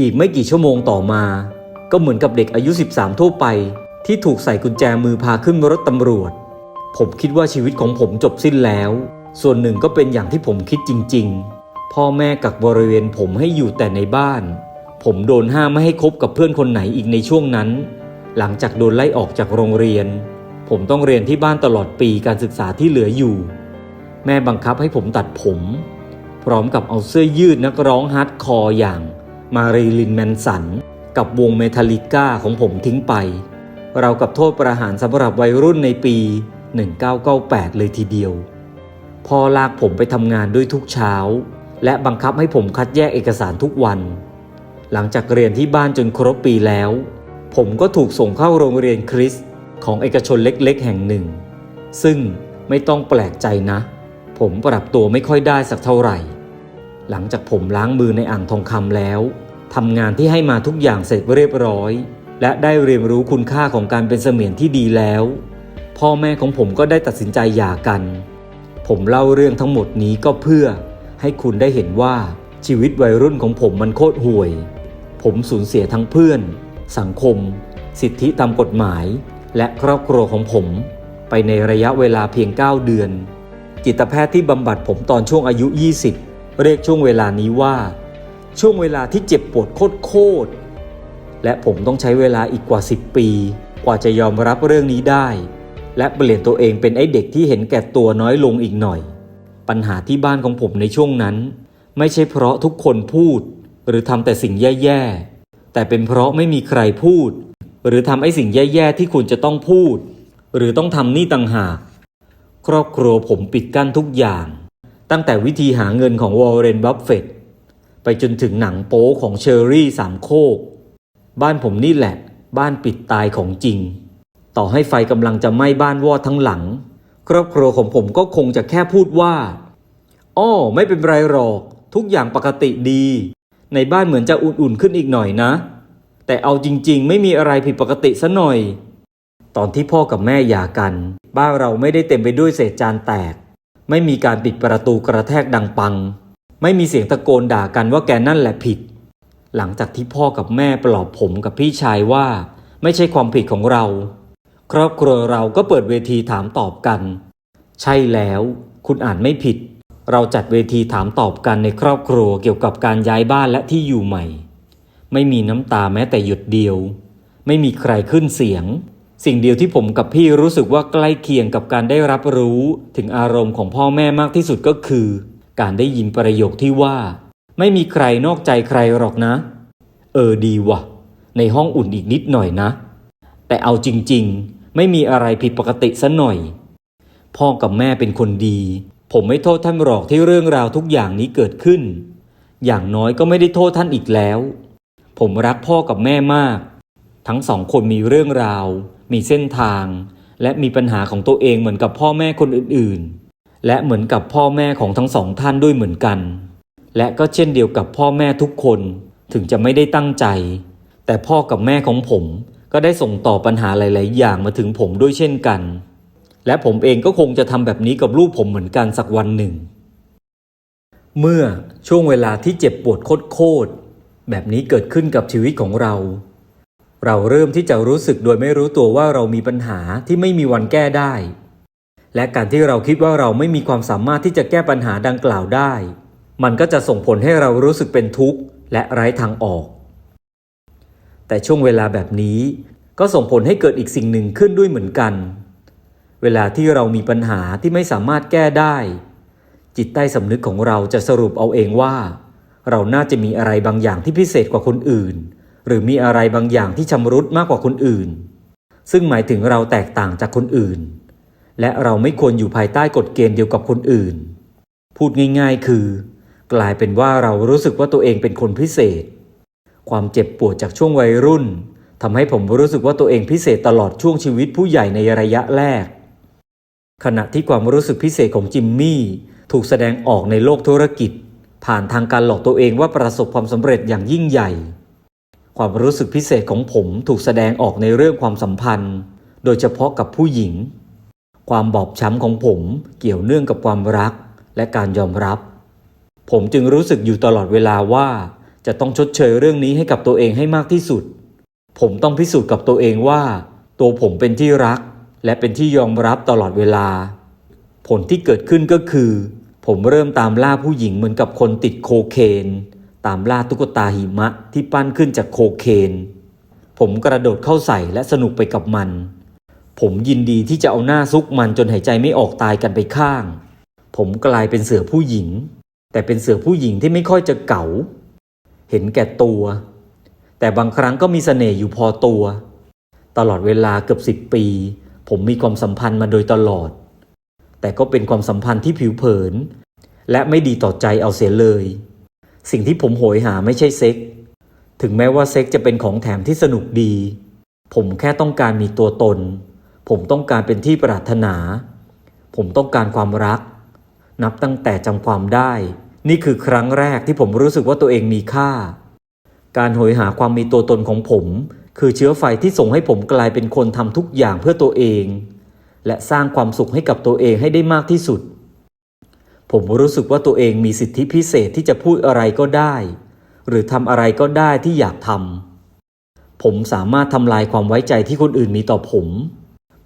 อีกไม่กี่ชั่วโมงต่อมา ก็เหมือนกับเด็กอายุ 13 ทั่วไป ที่ถูกใส่กุญแจมือพาขึ้นรถตำรวจ ผมคิดว่าชีวิตของผมจบสิ้นแล้ว ส่วนหนึ่งก็เป็นอย่างที่ผมคิดจริง ๆ พ่อแม่กักบริเวณผมให้อยู่แต่ในบ้าน ผมโดนห้ามไม่ให้คบกับเพื่อนคนไหนอีกในช่วงนั้น หลังจากโดนไล่ออกจากโรงเรียน ผมต้องเรียนที่บ้านตลอดปีการศึกษาที่เหลืออยู่ แม่บังคับให้ผมตัดผม พร้อมกับเอาเสื้อยืดนักร้องฮาร์ดคอร์อย่าง มารีลินแมนสัน กับวงเมทัลลิก้าของผมทิ้งไป เรากับโทษประหารสำหรับวัยรุ่นในปี 1998 เลยทีเดียว พอลากผมไปทำงานด้วยทุกเช้า และบังคับให้ผมคัดแยกเอกสารทุกวัน หลังจากเรียนที่บ้านจนครบปีแล้ว ผมก็ถูกส่งเข้าโรงเรียนคริสของเอกชนเล็กๆ แห่งหนึ่ง ซึ่งไม่ต้องแปลกใจนะ ผมปรับตัวไม่ค่อยได้สักเท่าไหร่ หลังจากผมล้างมือในอ่างทองคำแล้วทำงานที่ให้มาทุกอย่างเสร็จเรียบร้อย และได้เรียนรู้คุณค่าของการเป็นเสมียนที่ดีแล้ว พ่อแม่ของผมก็ได้ตัดสินใจหย่ากัน ผมเล่าเรื่องทั้งหมดนี้ก็เพื่อ ให้คุณได้เห็นว่าชีวิตวัยรุ่นของผมมันโคตรห่วย ผมสูญเสียทั้งเพื่อน สังคม สิทธิตามกฎหมาย และครอบครัวของผม ไปในระยะเวลาเพียง 9 เดือน จิตแพทย์ที่บำบัดผมตอนช่วงอายุ 20 เรียกช่วงเวลานี้ว่า ช่วงเวลาที่เจ็บปวดโคตรๆและผมต้องใช้เวลาอีกกว่า 10 ปี กว่าจะยอมรับเรื่องนี้ได้ และเปลี่ยนตัวเองเป็นไอ้เด็กที่เห็นแก่ตัวน้อยลงอีกหน่อย ปัญหาที่บ้านของผมในช่วงนั้น ไม่ใช่เพราะทุกคนพูด หรือทำแต่สิ่งแย่ๆแต่เป็นเพราะไม่มีใครพูด หรือทำไอ้สิ่งแย่ๆที่คุณจะต้องพูด หรือต้องทำนี่ต่างหากครอบครัวผมปิดกั้นทุกอย่าง ตั้งแต่วิธีหาเงินของวอร์เรนบัฟเฟตไปจนถึงหนังโป๊ของเชอร์รี่สามโคก บ้านผมนี่แหละ บ้านปิดตายของจริง ต่อให้ไฟกำลังจะไหม้บ้านวอดทั้งหลัง ครอบครัวของผมก็คงจะแค่พูดว่าอ้อไม่เป็นไรหรอก ทุกอย่างปกติดี ในบ้านเหมือนจะอุ่นๆขึ้นอีกหน่อยนะ แต่เอาจริงๆ ไม่มีอะไรผิดปกติซะหน่อย ตอนที่พ่อกับแม่หย่ากัน บ้านเราไม่ได้เต็มไปด้วยเศษจานแตก ไม่มีการปิดประตูกระแทกดังปัง ไม่มีเสียงตะโกนด่ากันว่าแกนั่นแหละผิด หลังจากที่พ่อกับแม่ปลอบผมกับพี่ชายว่า ไม่ใช่ความผิดของเรา ครอบครัวเราก็เปิดเวทีถามตอบกัน ใช่แล้ว คุณอ่านไม่ผิด เราจัดเวทีถามตอบกันในครอบครัวเกี่ยวกับการย้ายบ้านและที่อยู่ใหม่ ไม่มีน้ำตาแม้แต่หยดเดียว ไม่มีใครขึ้นเสียง สิ่งเดียวที่ผมกับพี่รู้สึกว่าใกล้เคียงกับการได้รับรู้ ถึงอารมณ์ของพ่อแม่มากที่สุดก็คือ การได้ยินประโยคที่ว่า ไม่มีใครนอกใจใครหรอกนะ เออดีวะในห้องอุ่นอีกนิดหน่อยนะ แต่เอาจริงๆ ไม่มีอะไรผิดปกติซะหน่อย พ่อกับแม่เป็นคนดี ผมไม่โทษท่านหรอกที่เรื่องราวทุกอย่างนี้เกิดขึ้น อย่างน้อยก็ไม่ได้โทษท่านอีกแล้ว ผมรักพ่อกับแม่มาก ทั้งสองคนมีเรื่องราว มีเส้นทาง และมีปัญหาของตัวเองเหมือนกับพ่อแม่คนอื่นๆ และเหมือนกับพ่อแม่ของทั้งสองท่านด้วยเหมือนกัน และก็เช่นเดียวกับพ่อแม่ทุกคนถึงจะไม่ได้ตั้งใจ แต่พ่อกับแม่ของผมก็ได้ส่งต่อปัญหาหลาย ๆ อย่างมาถึงผมด้วยเช่นกัน และผมเองก็คงจะทำแบบนี้กับลูกผมเหมือนกันสักวันหนึ่ง เมื่อช่วงเวลาที่เจ็บปวดโคตรๆแบบนี้เกิดขึ้นกับชีวิตของเรา เราเริ่มที่จะรู้สึกโดยไม่รู้ตัวว่าเรามีปัญหาที่ไม่มีวันแก้ได้ และการที่เราคิดว่าเราไม่มีความสามารถที่จะแก้ปัญหาดังกล่าวได้ มันก็จะส่งผลให้เรารู้สึกเป็นทุกข์และไร้ทางออก แต่ช่วงเวลาแบบนี้ก็ส่งผลให้เกิดอีกสิ่งหนึ่งขึ้นด้วยเหมือนกัน เวลาที่เรามีปัญหาที่ไม่สามารถแก้ได้ จิตใต้สำนึกของเราจะสรุปเอาเองว่า เราน่าจะมีอะไรบางอย่างที่พิเศษกว่าคนอื่น หรือมีอะไรบางอย่างที่ชำรุดมากกว่าคนอื่น ซึ่งหมายถึงเราแตกต่างจากคนอื่น และเราไม่ควรอยู่ภายใต้กฎเกณฑ์เดียวกับคนอื่น พูดง่าย ๆ คือ กลายเป็นว่าเรารู้สึกว่าตัวเองเป็นคนพิเศษ ความเจ็บปวดจากช่วงวัยรุ่นทำให้ผมรู้สึกว่าตัวเองพิเศษตลอดช่วงชีวิตผู้ใหญ่ในระยะแรก ขณะที่ความรู้สึกพิเศษของจิมมี่ถูกแสดงออกในโลกธุรกิจ ผ่านทางการหลอกตัวเองว่าประสบความสำเร็จอย่างยิ่งใหญ่ ความรู้สึกพิเศษของผมถูกแสดงออกในเรื่องความสัมพันธ์ โดยเฉพาะกับผู้หญิง ความบอบช้ำของผมเกี่ยวเนื่องกับความรักและการยอมรับ ผมจึงรู้สึกอยู่ตลอดเวลาว่า จะต้องชดเชยเรื่องนี้ให้กับตัวเองให้มากที่สุด ผมต้องพิสูจน์กับตัวเองว่า ตัวผมเป็นที่รัก และเป็นที่ยอมรับตลอดเวลา ผลที่เกิดขึ้นก็คือ ผมเริ่มตามล่าผู้หญิงเหมือนกับคนติดโคเคน ตามล่าตุ๊กตาหิมะที่ปั้นขึ้นจากโคเคน ผมกระโดดเข้าใส่และสนุกไปกับมัน ผมยินดีที่จะเอาหน้าซุกมันจนหายใจไม่ออกตายกันไปข้าง ผมกลายเป็นเสือผู้หญิง แต่เป็นเสือผู้หญิงที่ไม่ค่อยจะเก๋า เห็นแก่ตัว แต่บางครั้งก็มีเสน่ห์อยู่พอตัว ตลอดเวลาเกือบสิบปี ผมมีความสัมพันธ์มาโดยตลอด แต่ก็เป็นความสัมพันธ์ที่ผิวเผิน และไม่ดีต่อใจเอาเสียเลย สิ่งที่ผมโหยหาไม่ใช่เซ็ก ถึงแม้ว่าเซ็กจะเป็นของแถมที่สนุกดี ผมแค่ต้องการมีตัวตน ผมต้องการเป็นที่ปรารถนา ผมต้องการความรัก นับตั้งแต่จำความได้ นี่คือครั้งแรกที่ผมรู้สึกว่าตัวเองมีค่า การโหยหาความมีตัวตนของผม คือเชื้อไฟที่ส่งให้ผมกลายเป็นคนทำทุกอย่างเพื่อตัวเอง และสร้างความสุขให้กับตัวเองให้ได้มากที่สุด ผมรู้สึกว่าตัวเองมีสิทธิพิเศษที่จะพูดอะไรก็ได้ หรือทำอะไรก็ได้ที่อยากทำผมสามารถทำลายความไว้ใจที่คนอื่นมีต่อผม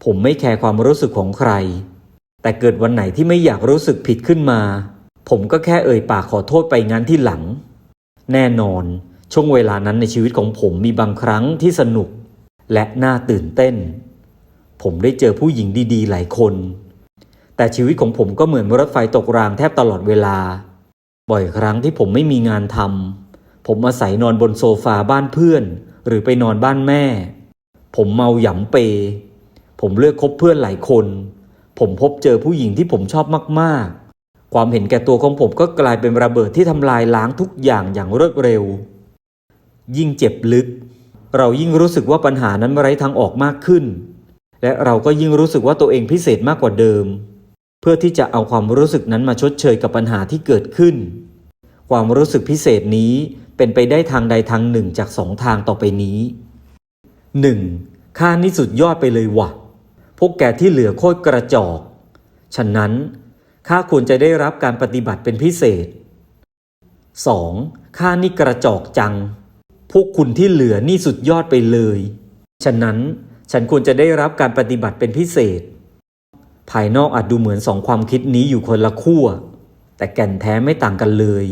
ผมไม่แคร์ความรู้สึกของใคร แต่เกิดวันไหนที่ไม่อยากรู้สึกผิดขึ้นมา ผมก็แค่เอ่ยปากขอโทษไปงั้นที่หลัง แน่นอนช่วงเวลานั้นในชีวิตของผมมีบางครั้งที่สนุก และน่าตื่นเต้น ผมได้เจอผู้หญิงดีๆ หลายคน แต่ชีวิตของผมก็เหมือนรถไฟตกรางแทบตลอดเวลา บ่อยครั้งที่ผมไม่มีงานทำผมอาศัยนอนบนโซฟาบ้านเพื่อน หรือไปนอนบ้านแม่ ผมเมาหยำเป ผมเลือกคบเพื่อนหลายคน ผมพบเจอผู้หญิงที่ผมชอบมากๆ ความเห็นแก่ตัวของผมก็กลายเป็นระเบิดที่ทำลายล้างทุกอย่างอย่างรวดเร็ว ยิ่งเจ็บลึก เรายิ่งรู้สึกว่าปัญหานั้นไร้ทางออกมากขึ้น และเราก็ยิ่งรู้สึกว่าตัวเองพิเศษมากกว่าเดิม พื่อที่จะเอาความรู้สึกนั้นมาชดเชยกับปัญหาที่เกิดขึ้น ความรู้สึกพิเศษนี้เป็นไปได้ทางใดทางหนึ่งจากสองทางต่อไปนี้ 1. ค่านี่สุดยอดไปเลยวะพวกแกที่เหลือโคตรกระจอก ฉะนั้นข้าควรจะได้รับการปฏิบัติเป็นพิเศษ 2. ข้านี่กระจอกจัง พวกคุณที่เหลือนี่สุดยอดไปเลย ฉะนั้นฉันควรจะได้รับการปฏิบัติเป็นพิเศษ ภายนอกอาจดูเหมือนสองความคิดนี้อยู่คนละขั้ว แต่แก่นแท้ไม่ต่างกันเลย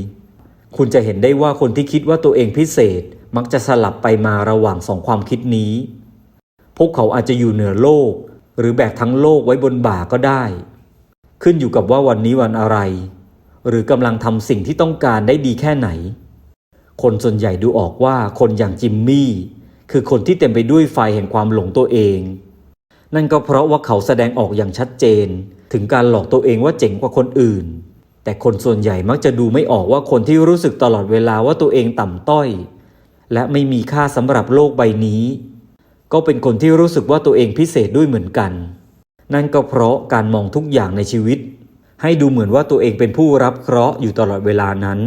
คุณจะเห็นได้ว่าคนที่คิดว่าตัวเองพิเศษมักจะสลับไปมาระหว่างสองความคิดนี้ พวกเขาอาจจะอยู่เหนือโลก หรือแบกทั้งโลกไว้บนบ่าก็ได้ ขึ้นอยู่กับว่าวันนี้วันอะไร หรือกำลังทำสิ่งที่ต้องการได้ดีแค่ไหน คนส่วนใหญ่ดูออกว่าคนอย่างจิมมี่คือคนที่เต็มไปด้วยไฟแห่งความหลงตัวเอง นั่นก็เพราะว่าเขาแสดงออกอย่างชัดเจน ถึงการหลอกตัวเองว่าเจ๋งกว่าคนอื่น แต่คนส่วนใหญ่มักจะดูไม่ออกว่าคนที่รู้สึกตลอดเวลาว่าตัวเองต่ำต้อย และไม่มีค่าสำหรับโลกใบนี้ ก็เป็นคนที่รู้สึกว่าตัวเองพิเศษด้วยเหมือนกัน นั่นก็เพราะการมองทุกอย่างในชีวิต ให้ดูเหมือนว่าตัวเองเป็นผู้รับเคราะห์อยู่ตลอดเวลานั้น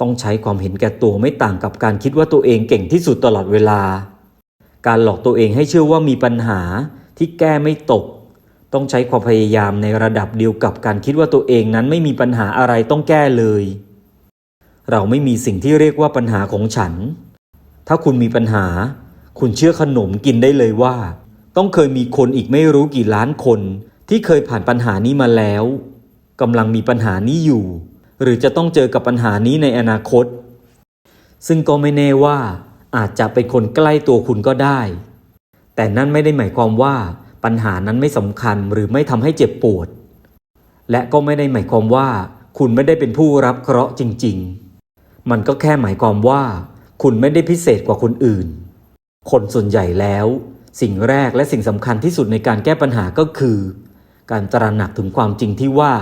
ต้องใช้ความเห็นแก่ตัวไม่ต่างกับการคิดว่าตัวเองเก่งที่สุดตลอดเวลา การหลอกตัวเองให้เชื่อว่ามีปัญหา ที่แก้ไม่ตก ต้องใช้ความพยายามในระดับเดียวกับการคิดว่าตัวเองนั้นไม่มีปัญหาอะไรต้องแก้เลย เราไม่มีสิ่งที่เรียกว่าปัญหาของฉัน ถ้าคุณมีปัญหา คุณเชื่อขนมกินได้เลยว่า ต้องเคยมีคนอีกไม่รู้กี่ล้านคน ที่เคยผ่านปัญหานี้มาแล้วกำลังมีปัญหานี้อยู่ หรือจะต้องเจอกับปัญหานี้ในอนาคต ซึ่งก็ไม่แน่ว่าอาจจะเป็นคนใกล้ตัวคุณก็ได้ แต่นั่นไม่ได้หมายความว่าปัญหานั้นไม่สำคัญหรือไม่ทำให้เจ็บปวด และก็ไม่ได้หมายความว่า คุณไม่ได้เป็นผู้รับเคราะห์จริง ๆ มันก็แค่หมายความว่า คุณไม่ได้พิเศษกว่าคนอื่น คนส่วนใหญ่แล้ว สิ่งแรกและสิ่งสำคัญที่สุดในการแก้ปัญหาก็คือ การตระหนักถึงความจริงที่ว่า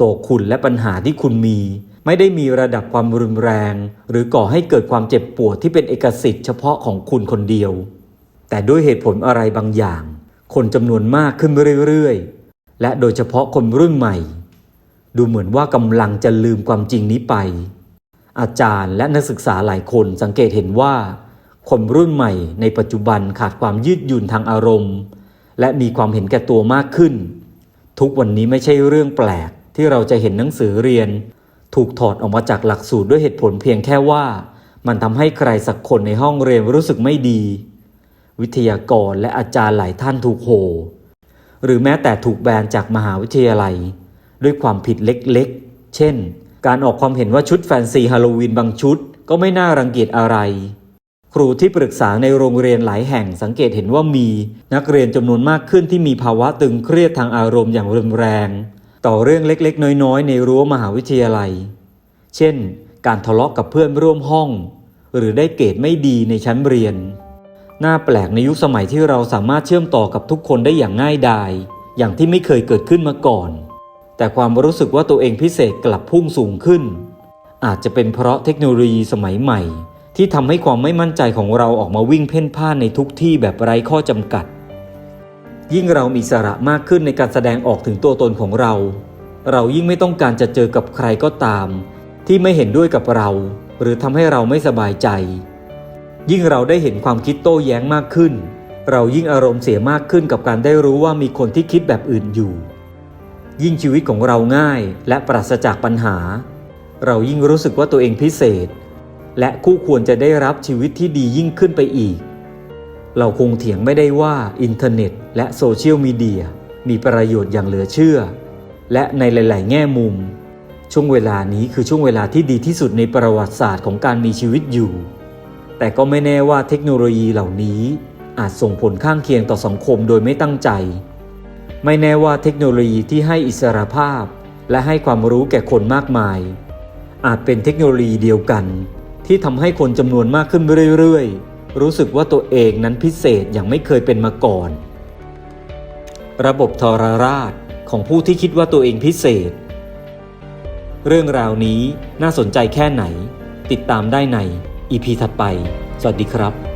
ตัวคุณและปัญหาที่คุณมี ไม่ได้มีระดับความรุนแรง หรือก่อให้เกิดความเจ็บปวดที่เป็นเอกสิทธิ์เฉพาะของคุณคนเดียว แต่ด้วยเหตุผลอะไรบางอย่าง คนจำนวนมากขึ้นเรื่อยๆ และโดยเฉพาะคนรุ่นใหม่ ดูเหมือนว่ากำลังจะลืมความจริงนี้ไป อาจารย์และนักศึกษาหลายคนสังเกตเห็นว่า คนรุ่นใหม่ในปัจจุบันขาดความยืดหยุ่นทางอารมณ์ และมีความเห็นแก่ตัวมากขึ้น ทุกวันนี้ไม่ใช่เรื่องแปลกที่เราจะเห็นหนังสือเรียน ถูกถอดออกมาจากหลักสูตรด้วยเหตุผลเพียงแค่ว่า มันทำให้ใครสักคนในห้องเรียนรู้สึกไม่ดี วิทยากรและอาจารย์หลายท่านถูกโห หรือแม้แต่ถูกแบนจากมหาวิทยาลัย ด้วยความผิดเล็กๆ เช่น การออกความเห็นว่าชุดแฟนซีฮาโลวีนบางชุด ก็ไม่น่ารังเกียจอะไร ครูที่ปรึกษาในโรงเรียนหลายแห่งสังเกตเห็นว่ามีนักเรียนจำนวนมากขึ้นที่มีภาวะตึงเครียดทางอารมณ์อย่างรุนแรง ต่อเรื่องเล็กๆ น้อยๆ ในรั้วมหาวิทยาลัย เช่น การทะเลาะกับเพื่อนร่วมห้อง หรือได้เกรดไม่ดีในชั้นเรียน น่าแปลกในยุคสมัยที่เราสามารถเชื่อมต่อกับทุกคนได้อย่างง่ายดาย อย่างที่ไม่เคยเกิดขึ้นมาก่อน แต่ความรู้สึกว่าตัวเองพิเศษกลับพุ่งสูงขึ้น อาจจะเป็นเพราะเทคโนโลยีสมัยใหม่ ที่ทำให้ความไม่มั่นใจของเราออกมาวิ่งเพ่นพ่านในทุกที่แบบไร้ข้อจำกัด ยิ่งเรามีอิสระมากขึ้นในการแสดงออกถึงตัวตนของเรา เรายิ่งไม่ต้องการจะเจอกับใครก็ตาม ที่ไม่เห็นด้วยกับเรา หรือทำให้เราไม่สบายใจ ยิ่งเราได้เห็นความคิดโต้แย้งมากขึ้น เรายิ่งอารมณ์เสียมากขึ้นกับการได้รู้ว่ามีคนที่คิดแบบอื่นอยู่ ยิ่งชีวิตของเราง่ายและปราศจากปัญหา เรายิ่งรู้สึกว่าตัวเองพิเศษ และคู่ควรจะได้รับชีวิตที่ดียิ่งขึ้นไปอีก เราคงเถียงไม่ได้ว่าอินเทอร์เน็ต และโซเชียลมีเดียมีประโยชน์อย่างเหลือเชื่อ และในหลาย ๆ แง่มุม ช่วงเวลานี้คือช่วงเวลาที่ดีที่สุดในประวัติศาสตร์ของการมีชีวิตอยู่ แต่ก็ไม่แน่ว่าเทคโนโลยีเหล่านี้ อาจส่งผลข้างเคียงต่อสังคมโดยไม่ตั้งใจ ไม่แน่ว่าเทคโนโลยีที่ให้อิสรภาพ และให้ความรู้แก่คนมากมาย อาจเป็นเทคโนโลยีเดียวกัน ที่ทำให้คนจำนวนมากขึ้นเรื่อยๆ รู้สึกว่าตัวเองนั้นพิเศษอย่างไม่เคยเป็นมาก่อน ระบบทรราชของผู้ที่คิดว่าตัวเองพิเศษ เรื่องราวนี้น่าสนใจแค่ไหน ติดตามได้ใน EP ถัดไป สวัสดีครับ